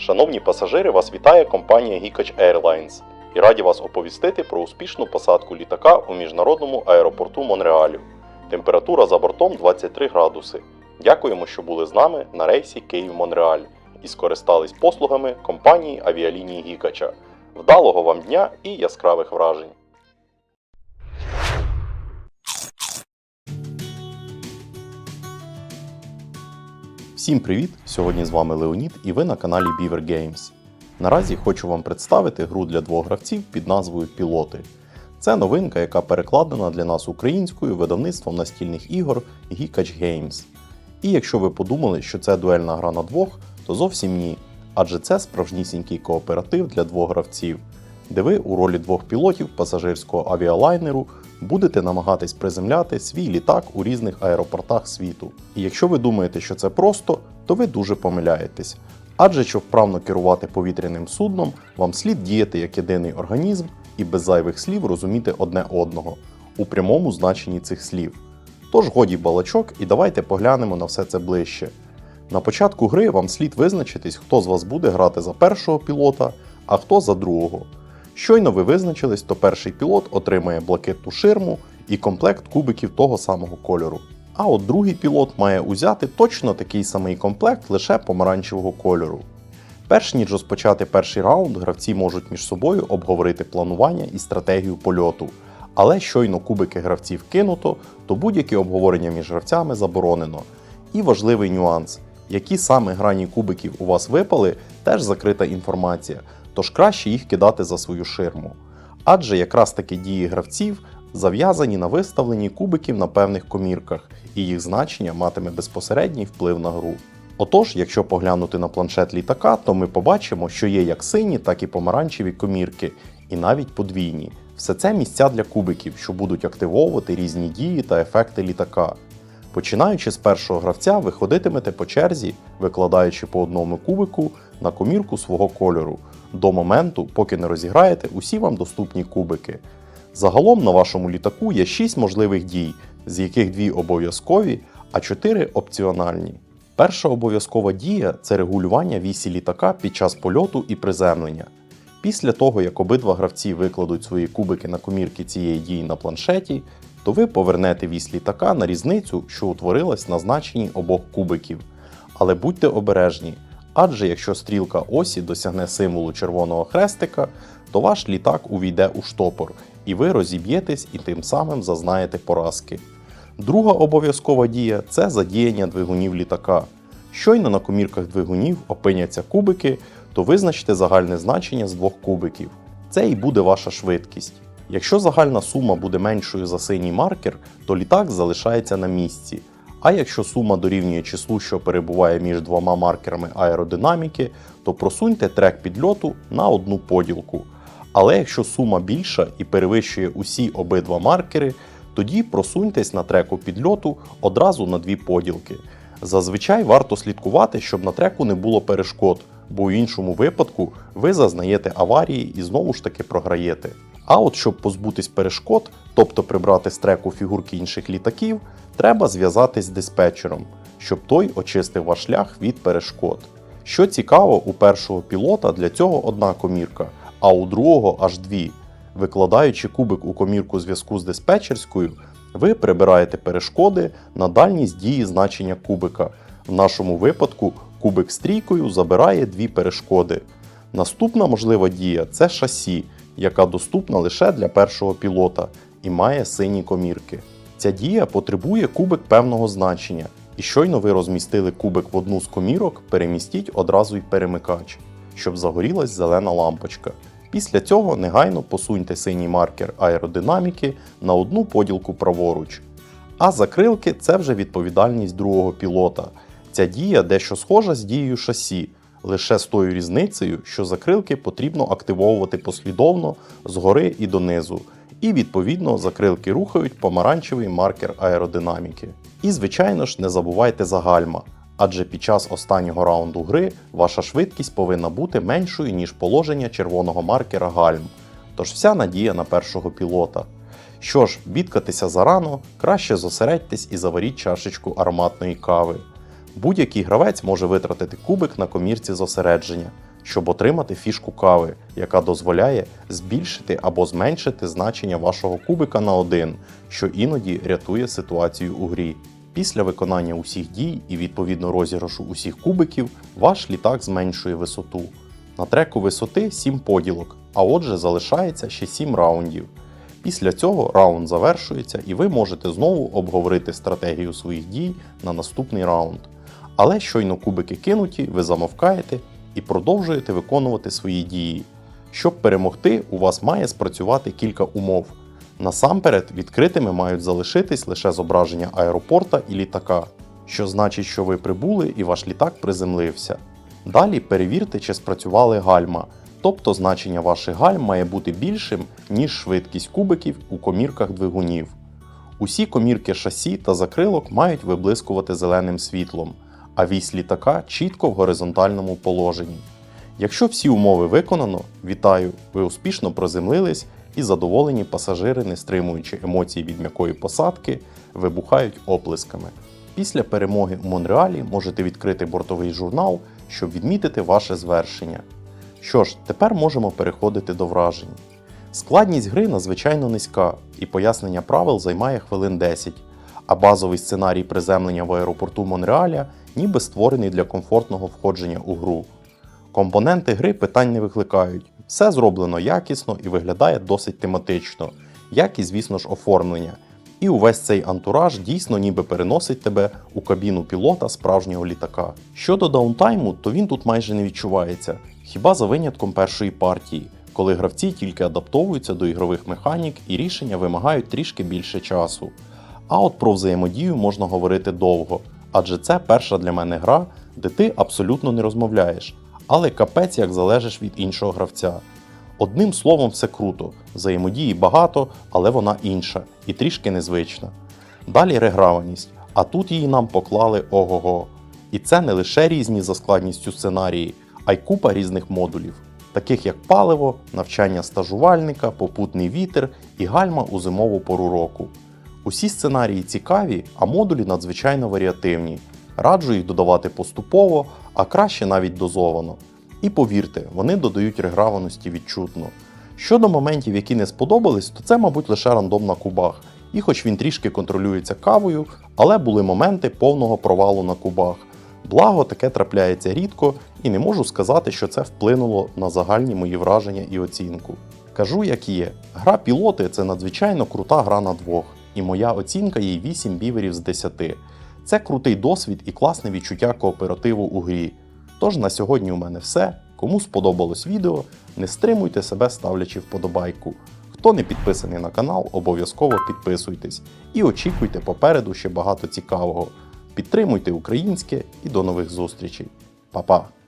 Шановні пасажири, вас вітає компанія Гікач Airlines і раді вас оповістити про успішну посадку літака у міжнародному аеропорту Монреалю. Температура за бортом 23 градуси. Дякуємо, що були з нами на рейсі Київ-Монреаль і скористались послугами компанії авіалінії Гікача. Вдалого вам дня і яскравих вражень! Всім привіт! Сьогодні з вами Леонід і ви на каналі Beaver Games. Наразі хочу вам представити гру для двох гравців під назвою Пілоти. Це новинка, яка перекладена для нас українською видавництвом настільних ігор Geekach Games. І якщо ви подумали, що це дуельна гра на двох, то зовсім ні. Адже це справжнісінький кооператив для двох гравців, де ви у ролі двох пілотів пасажирського авіалайнеру будете намагатись приземляти свій літак у різних аеропортах світу. І якщо ви думаєте, що це просто, то ви дуже помиляєтесь. Адже щоб вправно керувати повітряним судном, вам слід діяти як єдиний організм і без зайвих слів розуміти одне одного у прямому значенні цих слів. Тож годі балачок і давайте поглянемо на все це ближче. На початку гри вам слід визначитись, хто з вас буде грати за першого пілота, а хто за другого. Щойно ви визначились, то перший пілот отримає блакитну ширму і комплект кубиків того самого кольору. А от другий пілот має узяти точно такий самий комплект лише помаранчевого кольору. Перш ніж розпочати перший раунд, гравці можуть між собою обговорити планування і стратегію польоту. Але щойно кубики гравців кинуто, то будь-які обговорення між гравцями заборонено. І важливий нюанс: які саме грані кубиків у вас випали, теж закрита інформація, тож краще їх кидати за свою ширму. Адже якраз таки дії гравців зав'язані на виставленні кубиків на певних комірках, і їх значення матиме безпосередній вплив на гру. Отож, якщо поглянути на планшет літака, то ми побачимо, що є як сині, так і помаранчеві комірки, і навіть подвійні. Все це місця для кубиків, що будуть активовувати різні дії та ефекти літака. Починаючи з першого гравця, ви ходитимете по черзі, викладаючи по одному кубику на комірку свого кольору, до моменту, поки не розіграєте усі вам доступні кубики. Загалом на вашому літаку є 6 можливих дій, з яких дві обов'язкові, а 4 опціональні. Перша обов'язкова дія це регулювання вісі літака під час польоту і приземлення. Після того, як обидва гравці викладуть свої кубики на комірки цієї дії на планшеті, то ви повернете вісь літака на різницю, що утворилась на значенні обох кубиків. Але будьте обережні, адже якщо стрілка осі досягне символу червоного хрестика, то ваш літак увійде у штопор, і ви розіб'єтесь і тим самим зазнаєте поразки. Друга обов'язкова дія це задіяння двигунів літака. Щойно на комірках двигунів опиняться кубики, то визначте загальне значення з двох кубиків. Це і буде ваша швидкість. Якщо загальна сума буде меншою за синій маркер, то літак залишається на місці. А якщо сума дорівнює числу, що перебуває між двома маркерами аеродинаміки, то просуньте трек підльоту на одну поділку. Але якщо сума більша і перевищує усі обидва маркери, тоді просуньтесь на треку підльоту одразу на дві поділки. Зазвичай варто слідкувати, щоб на треку не було перешкод, бо у іншому випадку ви зазнаєте аварії і знову ж таки програєте. А от щоб позбутись перешкод, тобто прибрати з треку фігурки інших літаків, треба зв'язатись з диспетчером, щоб той очистив ваш шлях від перешкод. Що цікаво, у першого пілота для цього одна комірка, а у другого аж дві. Викладаючи кубик у комірку зв'язку з диспетчерською, ви прибираєте перешкоди на дальність дії значення кубика. В нашому випадку кубик з трійкою забирає дві перешкоди. Наступна можлива дія це шасі, яка доступна лише для першого пілота і має сині комірки. Ця дія потребує кубик певного значення, і щойно ви розмістили кубик в одну з комірок, перемістіть одразу й перемикач, щоб загорілась зелена лампочка. Після цього негайно посуньте синій маркер аеродинаміки на одну поділку праворуч. А закрилки це вже відповідальність другого пілота. Ця дія дещо схожа з дією шасі, лише з тою різницею, що закрилки потрібно активовувати послідовно згори і донизу. І відповідно закрилки рухають помаранчевий маркер аеродинаміки. І, звичайно ж, не забувайте за гальма, адже під час останнього раунду гри ваша швидкість повинна бути меншою, ніж положення червоного маркера гальм. Тож вся надія на першого пілота. Що ж, бідкатися зарано, краще зосередьтесь і заваріть чашечку ароматної кави. Будь-який гравець може витратити кубик на комірці зосередження, щоб отримати фішку кави, яка дозволяє збільшити або зменшити значення вашого кубика на 1, що іноді рятує ситуацію у грі. Після виконання усіх дій і відповідно розіграшу усіх кубиків, ваш літак зменшує висоту. На треку висоти 7 поділок, а отже залишається ще 7 раундів. Після цього раунд завершується, і ви можете знову обговорити стратегію своїх дій на наступний раунд. Але щойно кубики кинуті, ви замовкаєте і продовжуєте виконувати свої дії. Щоб перемогти, у вас має спрацювати кілька умов. Насамперед, відкритими мають залишитись лише зображення аеропорта і літака, що значить, що ви прибули і ваш літак приземлився. Далі перевірте, чи спрацювали гальма, тобто значення ваших гальм має бути більшим, ніж швидкість кубиків у комірках двигунів. Усі комірки шасі та закрилок мають виблискувати зеленим світлом, а вісь літака чітко в горизонтальному положенні. Якщо всі умови виконано, вітаю, ви успішно приземлились і задоволені пасажири, не стримуючи емоцій від м'якої посадки, вибухають оплесками. Після перемоги у Монреалі можете відкрити бортовий журнал, щоб відмітити ваше звершення. Що ж, тепер можемо переходити до вражень. Складність гри надзвичайно низька, і пояснення правил займає хвилин 10, а базовий сценарій приземлення в аеропорту Монреаля ніби створений для комфортного входження у гру. Компоненти гри питань не викликають. Все зроблено якісно і виглядає досить тематично, як і, звісно ж, оформлення. І увесь цей антураж дійсно ніби переносить тебе у кабіну пілота справжнього літака. Щодо даунтайму, то він тут майже не відчувається, хіба за винятком першої партії, коли гравці тільки адаптовуються до ігрових механік і рішення вимагають трішки більше часу. А от про взаємодію можна говорити довго, адже це перша для мене гра, де ти абсолютно не розмовляєш, але капець як залежиш від іншого гравця. Одним словом, все круто, взаємодії багато, але вона інша і трішки незвична. Далі реграваність, а тут її нам поклали ого-го. І це не лише різні за складністю сценарії, а й купа різних модулів, таких як паливо, навчання стажувальника, попутний вітер і гальма у зимову пору року. Усі сценарії цікаві, а модулі надзвичайно варіативні. Раджу їх додавати поступово, а краще навіть дозовано. І повірте, вони додають реграваності відчутно. Щодо моментів, які не сподобались, то це, мабуть, лише рандом на кубах. І хоч він трішки контролюється кавою, але були моменти повного провалу на кубах. Благо, таке трапляється рідко, і не можу сказати, що це вплинуло на загальні мої враження і оцінку. Кажу, як є. Гра пілоти це надзвичайно крута гра на двох, і моя оцінка їй 8 біверів з 10. Це крутий досвід і класне відчуття кооперативу у грі. Тож на сьогодні у мене все. Кому сподобалось відео, не стримуйте себе ставлячи вподобайку. Хто не підписаний на канал, обов'язково підписуйтесь і очікуйте попереду ще багато цікавого. Підтримуйте українське і до нових зустрічей. Па-па!